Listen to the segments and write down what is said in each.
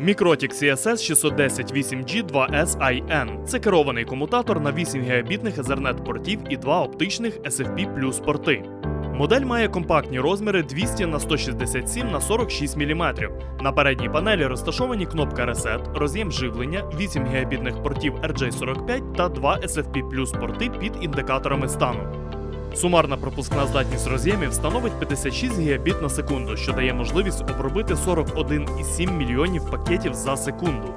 Microtik CSS 610 8G 2SIN. Це керований комутатор на 8 гігабітних Ethernet портів і два оптичних SFP порти. Модель має компактні розміри 200 на 167 на 46 мм. На передній панелі розташовані кнопка Reset, роз'єм живлення, 8 гігабітних портів RJ45 та 2 SFP порти під індикаторами стану. Сумарна пропускна здатність роз'ємів становить 56 гігабіт на секунду, що дає можливість обробити 41,7 мільйонів пакетів за секунду.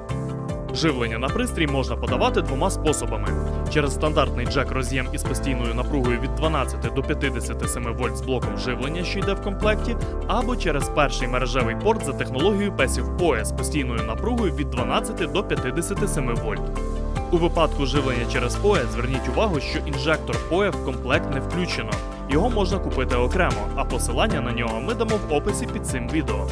Живлення на пристрій можна подавати двома способами: через стандартний джек роз'єм із постійною напругою від 12 до 57 вольт з блоком живлення, що йде в комплекті, або через перший мережевий порт за технологією Passive PoE з постійною напругою від 12 до 57 вольт. У випадку живлення через PoE зверніть увагу, що інжектор PoE в комплект не включено. Його можна купити окремо, а посилання на нього ми дамо в описі під цим відео.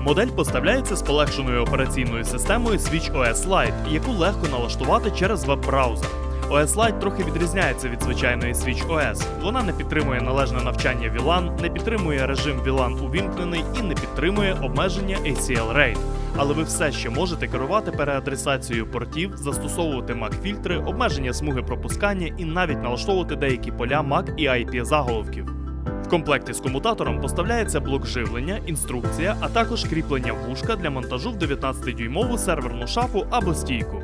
Модель поставляється з полегшеною операційною системою Switch OS Lite, яку легко налаштувати через веб-браузер. OS Lite трохи відрізняється від звичайної Switch OS. Вона не підтримує належне навчання VLAN, не підтримує режим VLAN увімкнений і не підтримує обмеження ACL RAID. Але ви все ще можете керувати переадресацією портів, застосовувати MAC-фільтри, обмеження смуги пропускання і навіть налаштовувати деякі поля MAC і IP заголовків. В комплекті з комутатором поставляється блок живлення, інструкція, а також кріплення вушка для монтажу в 19-дюймову серверну шафу або стійку.